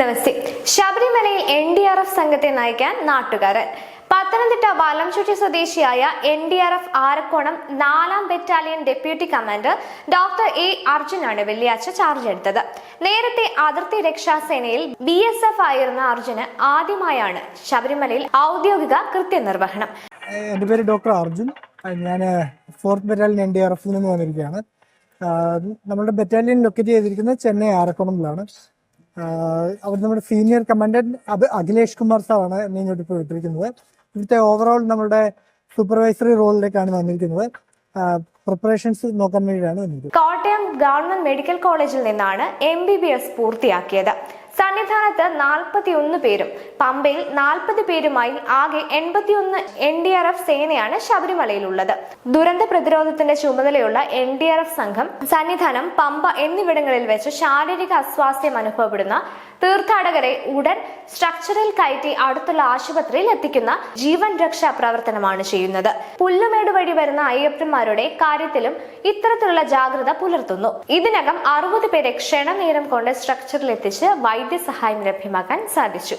നമസ്തേ ശബരിമലയിൽ N D R F സംഘത്തെ നയിക്കാൻ നാട്ടുകാരൻ. പത്തനംതിട്ട വാലംചുറ്റി സ്വദേശിയായ N D R F Arakkonam നാലാം battalion deputy commander doctor A അർജുനാണ് വെള്ളിയാഴ്ച ചാർജ് എടുത്തത്. നേരത്തെ അതിർത്തി രക്ഷാസേനയിൽ ബി എസ് എഫ് ആയിരുന്ന അർജുന് ആദ്യമായാണ് ശബരിമലയിൽ ഔദ്യോഗിക കൃത്യനിർവഹണം. എന്റെ പേര് ഡോക്ടർ അർജുൻ. ഞാൻ fourth battalion N D R എഫിൽ നിന്ന് വന്നിരിക്കുകയാണ്. നമ്മുടെ ബറ്റാലിയൻ ലൊക്കേറ്റ് ചെയ്തിരിക്കുന്നത് ചെന്നൈ ആരക്കോണമിലാണ് അവിടെ നമ്മുടെ സീനിയർ കമാൻഡന്റ് അത് അഖിലേഷ് കുമാർ സാറാണ് എന്നെ ഇങ്ങോട്ട് ഇപ്പോൾ വിട്ടിരിക്കുന്നത് ഇവിടുത്തെ ഓവറോൾ നമ്മുടെ സൂപ്പർവൈസറി റോളിലേക്കാണ് വന്നിരിക്കുന്നത്. പ്രിപ്പറേഷൻസ് നോക്കാൻ വേണ്ടിയാണ് കോട്ടയം ഗവൺമെന്റ് മെഡിക്കൽ കോളേജിൽ നിന്നാണ് എം ബി ബി എസ് പൂർത്തിയാക്കിയത്. സന്നിധാനത്ത് നാൽപ്പത്തിയൊന്ന് പേരും പമ്പയിൽ നാൽപ്പത് പേരുമായി ആകെ എൺപത്തിയൊന്ന് എൻ ഡി ആർ എഫ് സേനയാണ് ശബരിമലയിലുള്ളത്. ദുരന്ത പ്രതിരോധത്തിന്റെ ചുമതലയുള്ള എൻ ഡി ആർ എഫ് സംഘം സന്നിധാനം പമ്പ എന്നിവിടങ്ങളിൽ വെച്ച് ശാരീരിക അസ്വാസ്ഥ്യം അനുഭവപ്പെടുന്ന തീർത്ഥാടകരെ ഉടൻ സ്ട്രക്ചറിൽ കയറ്റി അടുത്തുള്ള ആശുപത്രിയിൽ എത്തിക്കുന്ന ജീവൻ രക്ഷാ പ്രവർത്തനമാണ് ചെയ്യുന്നത്. പുല്ലുമേട് വഴി വരുന്ന അയ്യപ്പന്മാരുടെ കാര്യത്തിലും ഇത്തരത്തിലുള്ള ജാഗ്രത പുലർത്തുന്നു. ഇതിനകം അറുപത് പേരെ ക്ഷണനേരം കൊണ്ട് സ്ട്രക്ചറിൽ എത്തിച്ച് വൈദ്യസഹായം ലഭ്യമാക്കാൻ സാധിച്ചു.